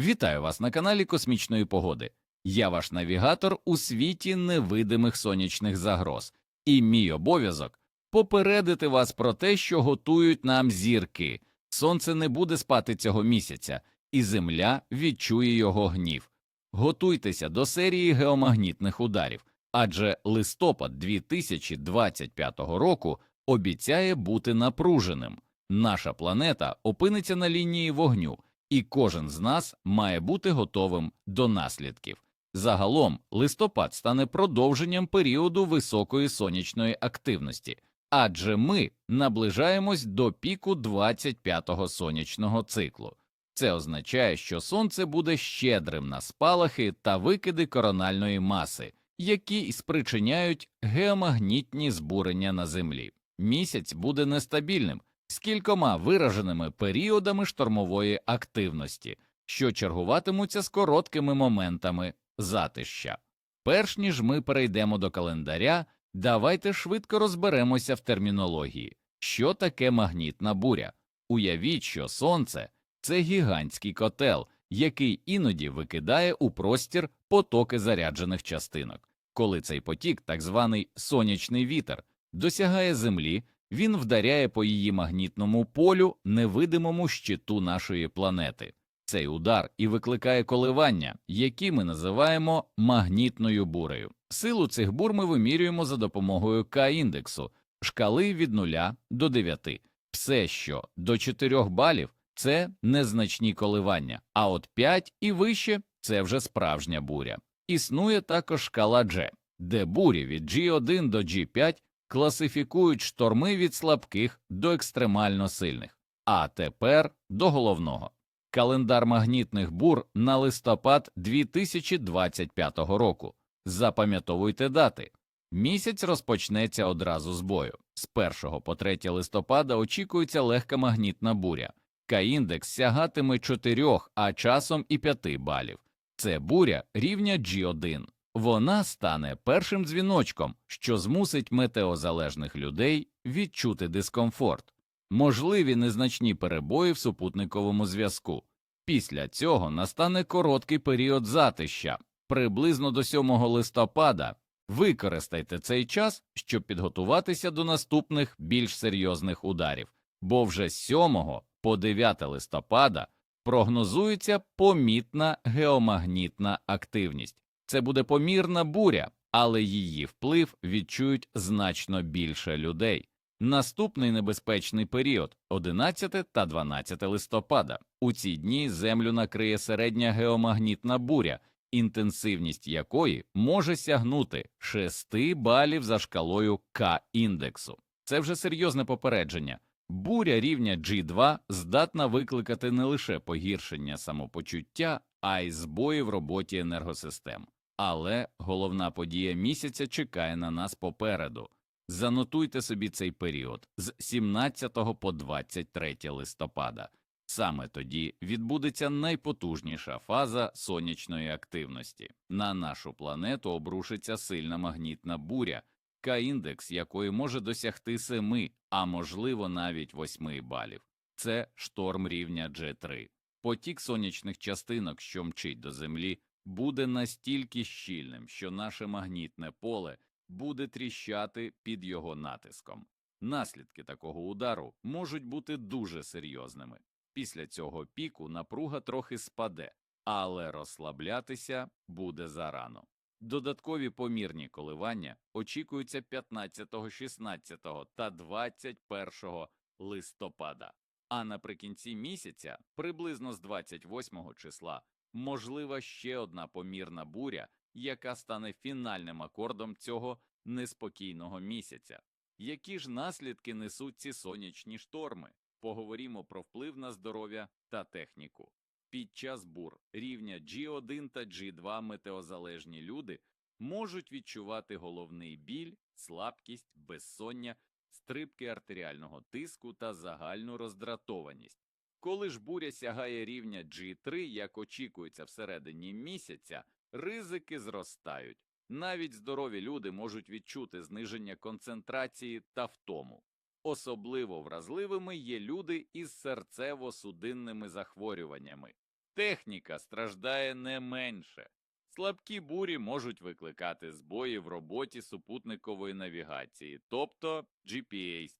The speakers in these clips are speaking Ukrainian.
Вітаю вас на каналі Космічної Погоди. Я ваш навігатор у світі невидимих сонячних загроз, і мій обов'язок попередити вас про те, що готують нам зірки. Сонце не буде спати цього місяця, і Земля відчує його гнів. Готуйтеся до серії геомагнітних ударів, адже листопад 2025 року обіцяє бути напруженим. Наша планета опиниться на лінії вогню, і кожен з нас має бути готовим до наслідків. Загалом листопад стане продовженням періоду високої сонячної активності, адже ми наближаємось до піку 25-го сонячного циклу. Це означає, що сонце буде щедрим на спалахи та викиди корональної маси, які спричиняють геомагнітні збурення на землі. Місяць буде нестабільним з кількома вираженими періодами штормової активності, що чергуватимуться з короткими моментами затища. Перш ніж ми перейдемо до календаря, давайте швидко розберемося в термінології, що таке магнітна буря. Уявіть, що сонце це гігантський котел, який іноді викидає у простір потоки заряджених частинок. Коли цей потік, так званий сонячний вітер, досягає землі, він вдаряє по її магнітному полю, невидимому щиту нашої планети. Цей удар і викликає коливання, які ми називаємо магнітною бурею. Силу цих бур ми вимірюємо за допомогою К-індексу, шкали від 0 до 9. Все, що до 4 балів, це незначні коливання, а от 5 і вище це вже справжня буря. Існує також шкала G, де бурі від G1 до G5 класифікують шторми від слабких до екстремально сильних. А тепер до головного. Календар магнітних бур на листопад 2025 року. Запам'ятовуйте дати. Місяць розпочнеться одразу з бою. З 1 по 3 листопада очікується легка магнітна буря. К-індекс сягатиме 4, а часом і 5 балів. Це буря рівня G1. Вона стане першим дзвіночком, що змусить метеозалежних людей відчути дискомфорт, можливі незначні перебої в супутниковому зв'язку. Після цього настане короткий період затища, приблизно до 7 листопада. Використайте цей час, щоб підготуватися до наступних більш серйозних ударів, бо вже з 7 по 9 листопада прогнозується помітна геомагнітна активність. Це буде помірна буря, але її вплив відчують значно більше людей. Наступний небезпечний період 11 та 12 листопада. У ці дні землю накриє середня геомагнітна буря, інтенсивність якої може сягнути 6 балів за шкалою К-індексу. Це вже серйозне попередження. Буря рівня G2 здатна викликати не лише погіршення самопочуття, а й збої в роботі енергосистем. Але головна подія місяця чекає на нас попереду. Занотуйте собі цей період з 17 по 23 листопада. Саме тоді відбудеться найпотужніша фаза сонячної активності. На нашу планету обрушиться сильна магнітна буря, К-індекс якої може досягти 7, а можливо навіть 8 балів. Це шторм рівня G3. Потік сонячних частинок, що мчить до Землі, буде настільки щільним, що наше магнітне поле буде тріщати під його натиском. Наслідки такого удару можуть бути дуже серйозними. Після цього піку напруга трохи спаде, але розслаблятися буде зарано. Додаткові помірні коливання очікуються 15, 16 та 21 листопада, а наприкінці місяця, приблизно з 28 числа, можлива ще одна помірна буря, яка стане фінальним акордом цього неспокійного місяця. Які ж наслідки несуть ці сонячні шторми? Поговоримо про вплив на здоров'я та техніку. Під час бур рівня G1 та G2 метеозалежні люди можуть відчувати головний біль, слабкість, безсоння, стрибки артеріального тиску та загальну роздратованість. Коли ж буря сягає рівня G3, як очікується всередині місяця, ризики зростають. Навіть здорові люди можуть відчути зниження концентрації та втому. Особливо вразливими є люди із серцево-судинними захворюваннями. техніка страждає не менше. Слабкі бурі можуть викликати збої в роботі супутникової навігації, тобто GPS.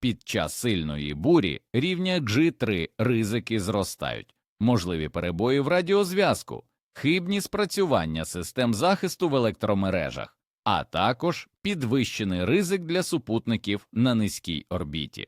Під час сильної бурі рівня G3 ризики зростають, можливі перебої в радіозв'язку, хибні спрацювання систем захисту в електромережах, а також підвищений ризик для супутників на низькій орбіті.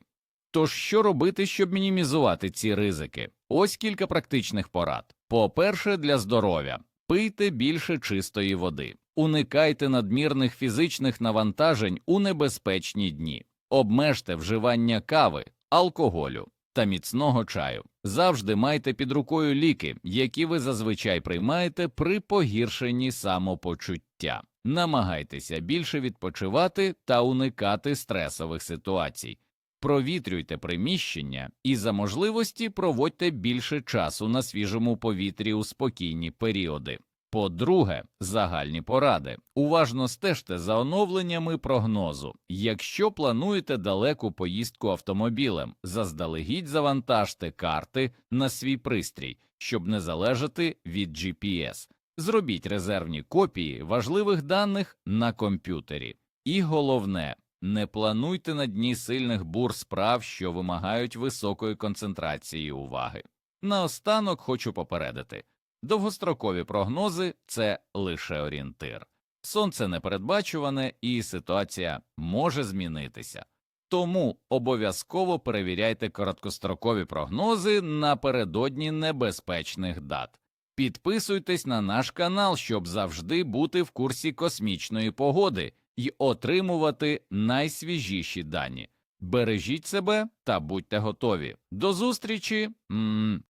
Тож, що робити, щоб мінімізувати ці ризики? Ось кілька практичних порад. По-перше, для здоров'я пийте більше чистої води, уникайте надмірних фізичних навантажень у небезпечні дні, обмежте вживання кави, алкоголю та міцного чаю. Завжди майте під рукою ліки, які ви зазвичай приймаєте при погіршенні самопочуття. Намагайтеся більше відпочивати та уникати стресових ситуацій. Провітрюйте приміщення і за можливості проводьте більше часу на свіжому повітрі у спокійні періоди. По-друге, загальні поради. Уважно стежте за оновленнями прогнозу. Якщо плануєте далеку поїздку автомобілем, заздалегідь завантажте карти на свій пристрій, щоб не залежати від GPS. Зробіть резервні копії важливих даних на комп'ютері. І головне, не плануйте на дні сильних бур справ, що вимагають високої концентрації уваги. Наостанок хочу попередити довгострокові прогнози це лише орієнтир. Сонце непередбачуване і ситуація може змінитися. Тому обов'язково перевіряйте короткострокові прогнози напередодні небезпечних дат. Підписуйтесь на наш канал, щоб завжди бути в курсі космічної погоди і отримувати найсвіжіші дані. Бережіть себе та будьте готові. До зустрічі!